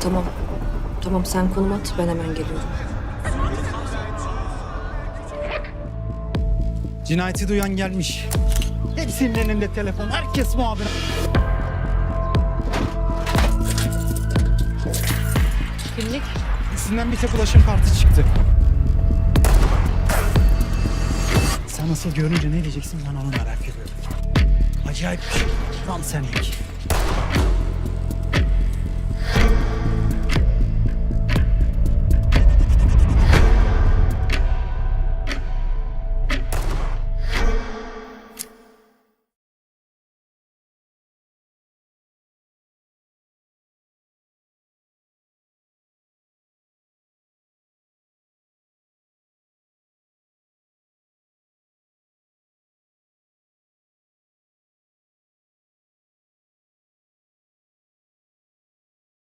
Tamam. Tamam sen konum at ben hemen geliyorum. Cinayeti duyan gelmiş. Hepsinin elinde telefon. Herkes muhabir. Kimlik? İkisinden bir tek ulaşım kartı çıktı. Sen nasıl görünce ne diyeceksin ben onu merak ediyorum. Acayip bir şey. Tam senlik.